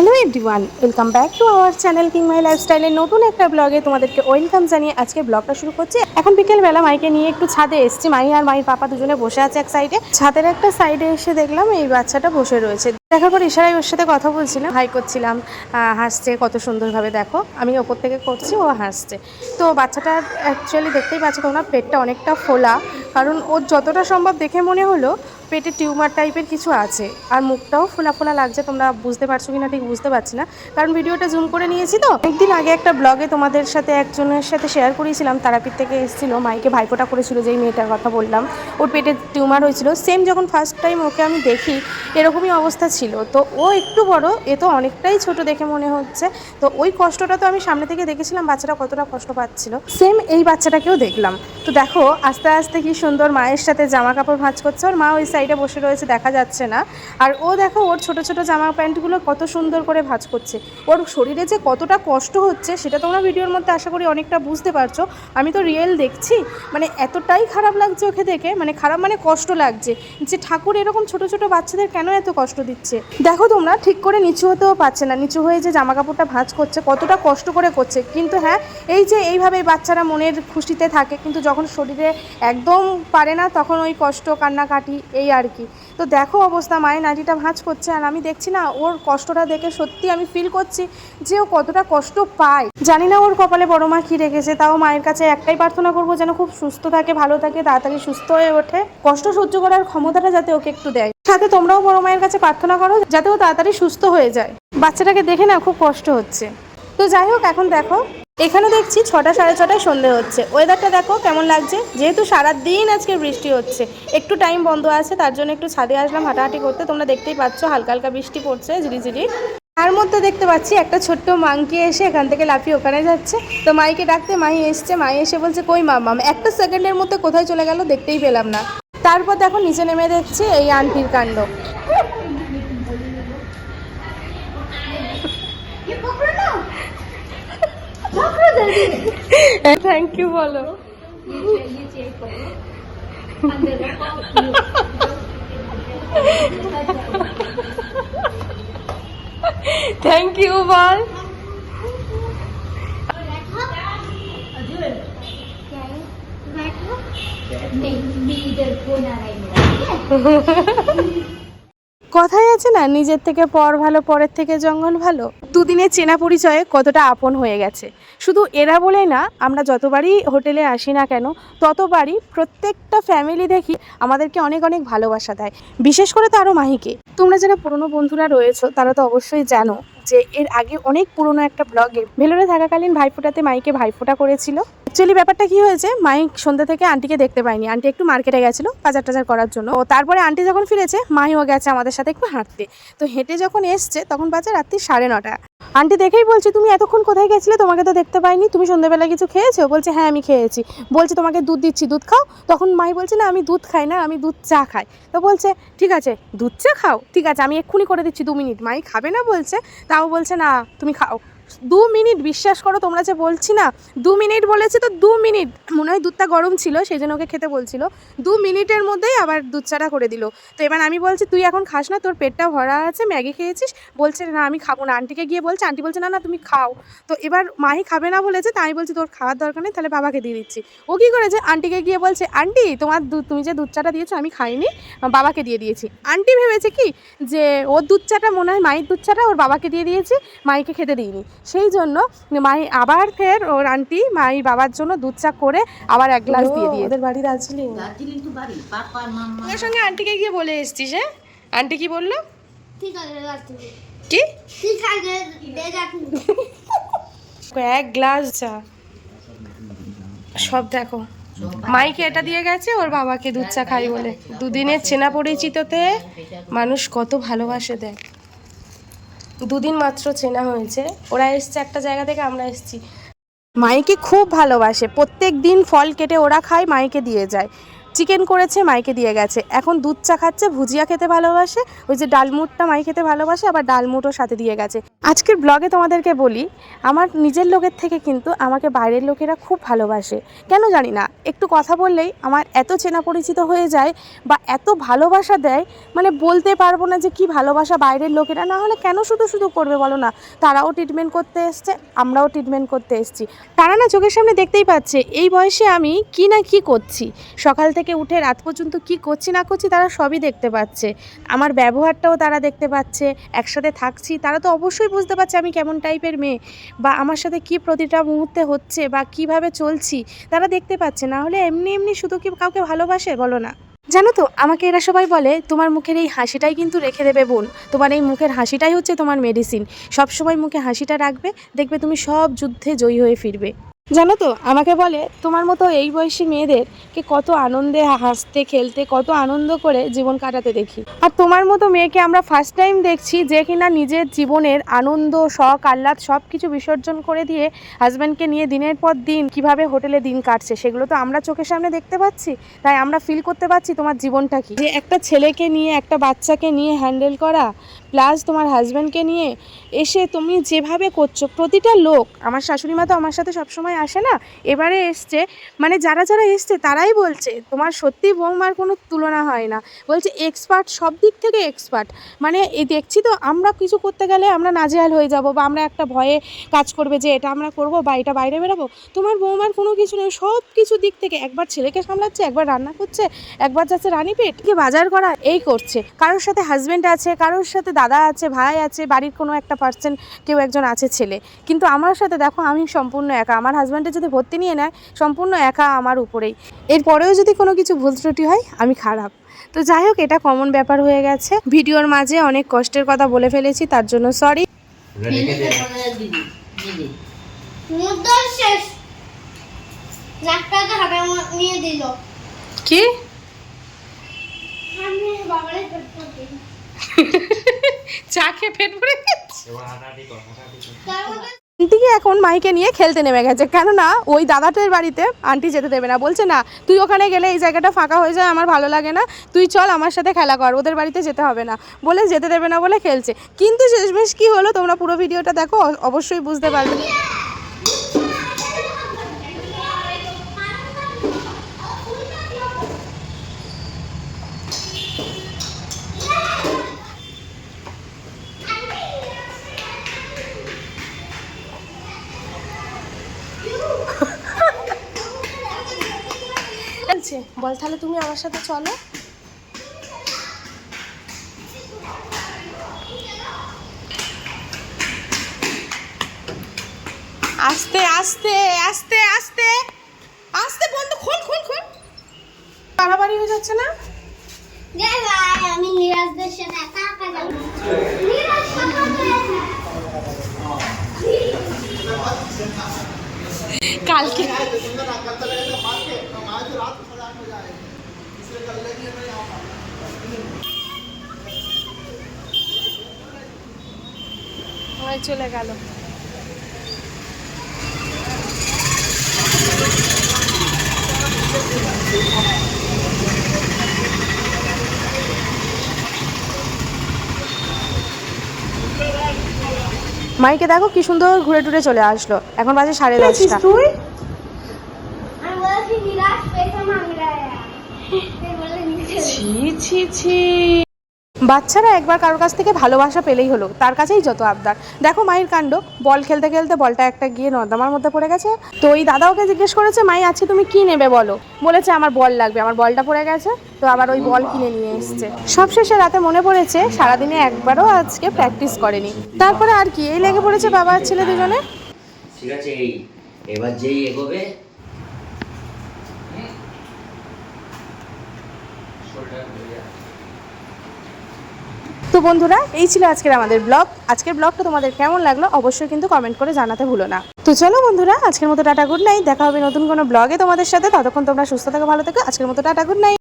Hello everyone, welcome back to our channel king my লাইফস্টাইলের নতুন একটা ব্লগে তোমাদেরকে ওয়েলকাম জানিয়ে আজকে ব্লগটা শুরু করছি। এখন বিকেলবেলা মাইকে নিয়ে একটু ছাদে এসছি। মাই আর মাইর পাপা দুজনে বসে আছে এক সাইডে ছাদের একটা সাইডে এসে দেখলাম এই বাচ্চাটা বসে রয়েছে। দেখার পর ইশারায় ওর সাথে কথা বলছিলাম। হাই করছিলাম হাসছে, কত সুন্দরভাবে দেখো। আমি ওপর থেকে করছি, ও হাসছে। তো বাচ্চাটা অ্যাকচুয়ালি দেখতেই পাচ্ছ তোমরা, পেটটা অনেকটা ফোলা। কারণ ওর যতটা সম্ভব দেখে মনে হলো, পেটে টিউমার টাইপের কিছু আছে। আর মুখটাও ফোলা ফোলা লাগছে, তোমরা বুঝতে পারছ কিনা ঠিক বুঝতে পারছি না। কারণ ভিডিওটা জুম করে নিয়েছি তো। একদিন আগে একটা ব্লগে তোমাদের সাথে একজনের সাথে শেয়ার করেছিলাম, তারাপীঠ থেকে এসেছিল, মাইকে ভাইফোঁটা করেছিল, যেই মেয়েটার কথা বললাম। ওর পেটে টিউমার হয়েছিল। সেম যখন ফার্স্ট টাইম ওকে আমি দেখি, এরকমই অবস্থা ছিল। তো ও একটু বড়, এ তো অনেকটাই ছোট দেখে মনে হচ্ছে। তো ওই কষ্টটা তো আমি সামনে থেকে দেখেছিলাম, বাচ্চাটা কতটা কষ্ট পাচ্ছিল। সেম এই বাচ্চাটাকেও দেখলাম। তো দেখো, আস্তে আস্তে কি সুন্দর মায়ের সাথে জামা কাপড় ভাঁজ করছে। ওর মা ওই সাইডে বসে রয়েছে, দেখা যাচ্ছে না। আর ও দেখো, ওর ছোট ছোট জামা প্যান্টগুলো কত সুন্দর করে ভাঁজ করছে। ওর শরীরে যে কতটা কষ্ট হচ্ছে, সেটা তোমরা ভিডিওর মধ্যে আশা করি অনেকটা বুঝতে পারছ। আমি তো রিয়েল দেখছি মানে এতটাই খারাপ লাগছে ওকে দেখে মানে খারাপ মানে কষ্ট লাগছে। যে ঠাকুর এরকম ছোট ছোট বাচ্চাদের কেন এত কষ্ট দিচ্ছে? দেখো তোমরা, ঠিক করে নিচু হতেও পারছে না। নিচু হয়ে যে জামা কাপড়টা ভাঁজ করছে, কতটা কষ্ট করে করছে। কিন্তু হ্যাঁ এই যে এইভাবে বাচ্চারা মনের খুশিতে থাকে, কিন্তু যখন শরীরে একদম পারে না, তখন ওই কষ্ট, কান্নাকাটি, এই আর কি। তো দেখো অবস্থা, মায়ের নাটিটা ভাঁজ করছে, আর আমি দেখছি না, ওর কষ্টটা দেখে সত্যি আমি ফিল করছি যে ও কতটা কষ্ট পায়। জানি না ওর কপালে বড় মা কী রেখেছে, তাও মায়ের কাছে একটাই প্রার্থনা করব যেন খুব সুস্থ থাকে, ভালো থাকে, তাড়াতাড়ি সুস্থ হয়ে ওঠে। কষ্ট সহ্য করার ক্ষমতাটা যাতে ওকে একটু দেয়। সাথে তোমরাও বড় মায়ের কাছে প্রার্থনা করো যাতে ও তাড়াতাড়ি সুস্থ হয়ে যায়। বাচ্চাটাকে দেখে না খুব কষ্ট হচ্ছে। তো যাই হোক, এখন দেখো, এখানে দেখছি ছটা সাড়ে ছটায় সন্ধে হচ্ছে। ওয়েদারটা দেখো কেমন লাগছে। যেহেতু সারা দিন আজকে বৃষ্টি হচ্ছে, একটু টাইম বন্ধ আছে, তার জন্য একটু ছাদে আসলাম হাঁটাহাঁটি করতে। তোমরা দেখতেই পাচ্ছ হালকা হালকা বৃষ্টি পড়ছে, ঝিরিঝিরি। তার মধ্যে দেখতে পাচ্ছি একটা ছোট্ট মাংকি এসে এখান থেকে লাফিয়ে ওখানে যাচ্ছে। তো মাইকে ডাকতে মাই এসছে, মাই এসে বলছে, কই মাম একটা সেকেন্ডের মধ্যে কোথায় চলে গেল দেখতেই পেলাম না। তারপর দেখো নিচে নেমে দেখছি এই আন্টির কাণ্ড। থ্যাংক ইউ বলো। থ্যাংক ইউ বল। কথাই আছে না, নিজের থেকে পর ভালো, পরের থেকে জঙ্গল ভালো? দুদিনের চেনা পরিচয়ে কতটা আপন হয়ে গেছে। শুধু এরা বলে না, আমরা যতবারই হোটেলে আসি না কেন, ততবারই প্রত্যেকটা ফ্যামিলি দেখি আমাদেরকে অনেক অনেক ভালোবাসা দেয়। বিশেষ করে তো আরও মাহিকে। তোমরা যারা পুরনো বন্ধুরা রয়েছো, তারা তো অবশ্যই জানো যে এর আগে অনেক পুরনো একটা ব্লগে ভেলোরে থাকাকালীন ভাইফোঁটাতে মাইকে ভাইফোঁটা করেছিল। অ্যাকচুয়ালি ব্যাপারটা কি হয়েছে মাইক সন্ধ্যা থেকে আন্টিকে দেখতে পাইনি। আন্টি একটু মার্কেটে গেছিল বাজার টাজার করার জন্য। ও তারপরে আন্টি যখন ফিরেছে মাইও গেছে আমাদের সাথে একটু হাঁটতে। তো হেঁটে যখন এসছে, তখন বাজে রাত্রি সাড়ে নটা। আন্টি দেখেই বলছে, তুমি এতক্ষণ কোথায় গেছিলে? তোমাকে তো দেখতে পাইনি। তুমি সন্ধ্যাবেলা কিছু খেয়েছো? বলছে হ্যাঁ আমি খেয়েছি। বলছে, তোমাকে দুধ দিচ্ছি, দুধ খাও? তখন মাই বলছে, না, আমি দুধ খাই না, আমি দুধ চা খাই। তো বলছে, ঠিক আছে, দুধ চা খাও। ঠিক আছে, আমি এক্ষুনি করে দিচ্ছি দু মিনিট। মাই খাবে না বলছে, তাও বলছে, না, তুমি খাও। দু মিনিট বিশ্বাস করো, তোমরা যে বলছি না, দু মিনিট বলেছে তো দু মিনিট। মনে হয় দুধটা গরম ছিল সেই জন্য ওকে খেতে বলছিল। দু মিনিটের মধ্যেই আবার দুধ চাটা করে দিল। তো এবার আমি বলছি, তুই এখন খাস না, তোর পেটটা ভরা আছে, ম্যাগি খেয়েছিস? বলছে, না, আমি খাব না। আন্টিকে গিয়ে বলছে, আন্টি বলছে, না না, তুমি খাও। তো এবার মাহি খাবে না বলেছে তাই বলছি, তোর খাওয়ার দরকার নেই, তাহলে বাবাকে দিয়ে দিচ্ছি। ও কী করেছে, আন্টিকে গিয়ে বলছে, আন্টি, তোমার তুমি যে দুধ চাটা দিয়েছ, আমি খাইনি, বাবাকে দিয়ে দিয়েছি। আন্টি ভেবেছে কি, যে ওর দুধ চাটা মনে হয় মায়ের দুধ চাটা ওর বাবাকে দিয়ে দিয়েছি মাইকে খেতে দিইনি। সেই জন্য মাই আবার ফের ওর আন্টি মাই বাবার জন্য দুধ চা করে আবার এক গ্লাস দিয়ে দিয়ে ওদের বাড়ি দার্জিলিং। দার্জিলিং তো বাড়ি পাপা মাম্মা। ওর সঙ্গে আন্টিকে গিয়ে বলে এসছিস হ্যাঁ? আন্টি কি বলল? ঠিক আছে রাখছি কি? ঠিক আছে এক গ্লাস চা। সব দেখো। মাইকে এটা দিয়ে গেছে ওর বাবাকে দুধ চা খাই বলে। দুদিনের চেনা পরিচিততে মানুষ কত ভালোবাসে দেয় দুদিন মাত্র চেনা হয়েছে। ওরা এসছে একটা জায়গা থেকে, আমরা এসছি। মাইকে খুব ভালোবাসে। প্রত্যেক দিন ফল কেটে ওরা খায়, মাইকে দিয়ে যায়। চিকেন করেছে, মাইকে দিয়ে গেছে। এখন দুধ চা খাচ্ছে, ভুজিয়া খেতে ভালোবাসে, ওই যে ডালমুটটা মাই খেতে ভালোবাসে, আবার ডালমুটও সাথে দিয়ে গেছে। আজকের ব্লগে তোমাদেরকে বলি, আমার নিজের লোকের থেকে কিন্তু আমাকে বাইরের লোকেরা খুব ভালোবাসে। কেন জানি না, একটু কথা বললেই আমার এত চেনা পরিচিত হয়ে যায় বা এত ভালোবাসা দেয় মানে বলতে পারব না যে কি ভালোবাসা বাইরের লোকেরা, না হলে কেন শুধু শুধু করবে বলো না? তারাও ট্রিটমেন্ট করতে এসছে, আমরাও ট্রিটমেন্ট করতে এসছি। তারা না চোখের সামনে দেখতেই পাচ্ছে, এই বয়সে আমি কি না কি করছি? সকাল থেকে উঠে রাত পর্যন্ত কি করছি না করছি তারা সবই দেখতে পাচ্ছে। আমার ব্যবহারটাও তারা দেখতে পাচ্ছে, একসাথে থাকছি, তারা তো অবশ্যই বুঝতে পারছে আমি কেমন টাইপের মেয়ে বা আমার সাথে কি প্রতিটা মুহূর্তে হচ্ছে বা কীভাবে চলছি, তারা দেখতে পাচ্ছে। না হলে এমনি এমনি শুধু কি কাউকে ভালোবাসে? বলো না। জানো তো, আমাকে এরা সবাই বলে, তোমার মুখের এই হাসিটাই কিন্তু রেখে দেবে বোন। তোমার এই মুখের হাসিটাই হচ্ছে তোমার মেডিসিন সব সময় মুখে হাসিটা রাখবে, দেখবে তুমি সব যুদ্ধে জয়ী হয়ে ফিরবে। জানো তো, আমাকে বলে, তোমার মতো এই বয়সী মেয়েদেরকে কত আনন্দে হাসতে, খেলতে, কত আনন্দ করে জীবন কাটাতে দেখি। আর তোমার মতো মেয়েকে আমরা ফার্স্ট টাইম দেখছি যে কিনা নিজের জীবনের আনন্দ, শখ, আহ্লাদ সব কিছু বিসর্জন করে দিয়ে হাজব্যান্ডকে নিয়ে দিনের পর দিন কীভাবে হোটেলে দিন কাটছে, সেগুলো তো আমরা চোখের সামনে দেখতে পাচ্ছি। তাই আমরা ফিল করতে পারছি তোমার জীবনটা কি? যে একটা ছেলেকে নিয়ে, একটা বাচ্চাকে নিয়ে হ্যান্ডেল করা প্লাস তোমার হাজব্যান্ডকে নিয়ে এসে তুমি যেভাবে করছ, প্রতিটা লোক, আমার শাশুড়ি মা তো আমার সাথে সবসময় আসে না, এবারে এসছে মানে যারা যারা এসছে তারাই বলছে, তোমার সত্যি বৌমার কোনো তুলনা হয় না, বলছে এক্সপার্ট সব দিক থেকে এক্সপার্ট মানে এই দেখছি তো আমরা কিছু করতে গেলে আমরা নাজেহাল হয়ে যাব বা আমরা একটা ভয়ে কাজ করবে যে এটা আমরা করব বা এটা বাইরে বেরাবো, তোমার বৌমার কোনো কিছু নেই, সব কিছু দিক থেকে একবার ছেলেকে সামলাচ্ছে, একবার রান্না করছে, একবার যাচ্ছে রানীপেট কি বাজার করা, এই করছে, কারোর সাথে হাজব্যান্ড আছে, কারোর সাথে দাদা আছে ভাই আছে বাড়ির কোনো একটা পার্সন কেউ একজন আছে ছেলে। কিন্তু আমার সাথে দেখো আমি সম্পূর্ণ একা। আমার হাজব্যান্ডের যদি ভর্তি নিয়ে নেয় সম্পূর্ণ একা আমার উপরেই। এরপরেও যদি কোনো কিছু ভুল ত্রুটি হয় আমি খারাপ। তো যাই হোক এটা কমন ব্যাপার হয়ে গেছে। ভিডিওর মাঝে অনেক কষ্টের কথা বলে ফেলেছি তার জন্য সরি কি? চা খেয়ে পেট ভরে আন্টিকে এখন মাইকে নিয়ে খেলতে নেমে গেছে কেননা ওই দাদাটার বাড়িতে আন্টি যেতে দেবে না বলছে না তুই ওখানে গেলে এই জায়গাটা ফাঁকা হয়ে যায় আমার ভালো লাগে না তুই চল আমার সাথে খেলা কর ওদের বাড়িতে যেতে হবে না। বলে যেতে দেবে না বলে খেলছে। কিন্তু শেষমেশ কী হলো তোমরা পুরো ভিডিওটা দেখো অবশ্যই বুঝতে পারবে। বল তাহলে তুমি আমার সাথে চলো। আস্তে আস্তে আস্তে আস্তে। আস্তে বন্ধ খোল খোল খোল। বাড়াবাড়ি হয়ে যাচ্ছে না? দে ভাই আমি নিরাজদের সাথে একা একা যাব। কালকে সময় চলে গেল। মাইকে দেখো কি সুন্দর ঘুরে টুরে চলে আসলো। এখন বাজে সাড়ে দশটা। ছি ছি ছি। বাচ্চারা একবার কারোর কাছ থেকে ভালোবাসা পেলেই হলো তার কাছেই যত আবদার। দেখো মায়ের কাণ্ড বল খেলতে খেলতে বলটা একটা গিয়ে নর্দমার মধ্যে পড়ে গেছে। তো ওই দাদা ওকে জিজ্ঞেস করেছে মাই আজকে তুমি কি নেবে বলো? বলেছে আমার বল লাগবে আমার বলটা পড়ে গেছে তো আবার ওই বল কিনে নিয়ে এসছে। সবশেষে রাতে মনে পড়েছে সারাদিনে একবারও আজকে প্র্যাকটিস করেনি। তারপরে আর কি এই লেগে পড়েছে বাবা আর ছেলে দুজনে। ঠিক আছে এই এবার যেই এগোবে। তো বন্ধুরা, এই ছিল আজকের আমাদের ব্লগ। আজকের ব্লগটা তোমাদের কেমন লাগল অবশ্যই কিন্তু কমেন্ট করে জানাতে ভুলো না। তো চলো বন্ধুরা, আজকের মতো টাটা গুড নাইট দেখা হবে নতুন কোনো ব্লগে তোমাদের সাথে। ততক্ষণ তোমরা সুস্থ থাকো, ভালো থেকো। আজকের মতো টাটা গুড নাইট